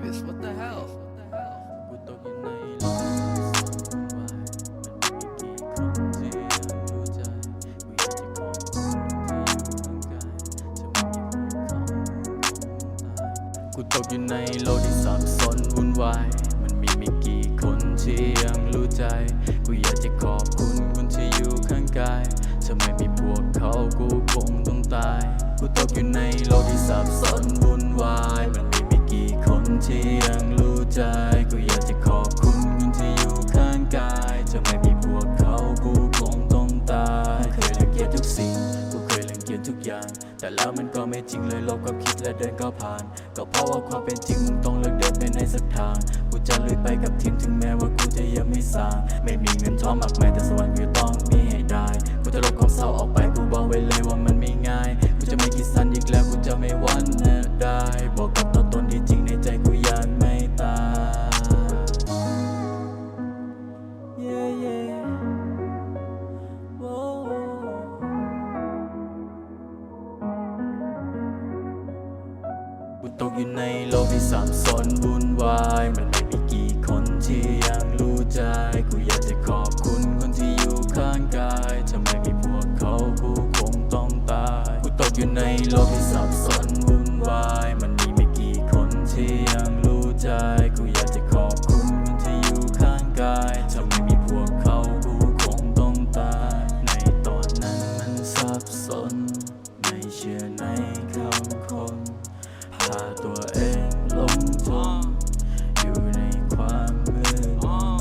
Ibis, what the hell? กูตกอยู่ในโลกที่ซ่อนไว้มันมีกี่คนที่ยังรู้ใจกูอยากจะขอบคุณที่อยู่ข้างกายจะไม่มีพวกเขาคงตายกูตกอยู่ในโลกที่สับสนวุ่นวาย มันมีไม่กี่คนที่ยังรู้ใจ กูอยากจะขอบคุณคนที่อยู่ข้างกายถ้าไม่มีพวกเขากูคงต้องตาย กูตกอยู่ในโลกที่สับสน ที่ยังรู้ใจกูอยากจะขอบคุณคนที่อยู่ข้างกายถ้าไม่มีพวกเขากูคงต้องตายเคยรังเกียจทุกสิ่งกูเคยรังเกียจทุกอย่าง แต่แล้วมันก็ไม่จริงเลยลบกับคิดและเดินก็ผ่าน ก็เพราะว่าความเป็นจริงมึงต้องเลือกเดินไปในสักทางกูจะลุยไปกับทีมถึงแม้ว่ากูจะยังไม่สร้างไม่มีเงินทองมากมายแต่สวรรค์กูต้องมีให้ได้กูจะลบความเศร้าออกไปกูบอกไว้เลยว่ามันไม่ง่ายกูจะไม่คิดสั้นอีกแล้วกูจะไม่วันแน่ได้บอกกับ กอยู่ในโลกที่สับสนวุ่นวาย มันไม่มีกี่คนที่ยังรู้ใจ กูอยากจะขอบคุณคนที่อยู่ข้างกายถ้าไม่มีพวกเขากูคงต้องตาย กูตกอยู่ในโลกที่สับสนวุ่นวาย พาตัวเองลงทางอยู่ในความมื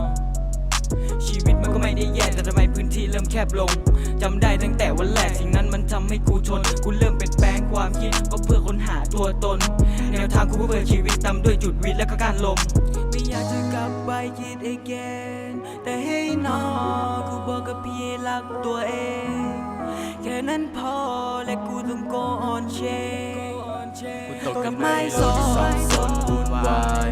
ดชีวิตมันก็ไม่ได้แย่แต่ทำไมพื้นที่เริ่มแคบลงจำได้ตั้งแต่วันแรกสิ่งนั้นมันทำให้กูทนกูเริ่มเปลี่ยนแปลงความคิดก็เพื่อค้นหาตัวตน แนวทางกูเพื่อชีวิตตามด้วยจุดวิทย์และก็การลมไม่อยากจะกลับไปคิด again แต่ให้นอกูบอกกับพี่รักตัวเอง แค่นั้นพอและกูต้อง go on change กูตกกับในโลกที่สับสนวุ่นวายมัน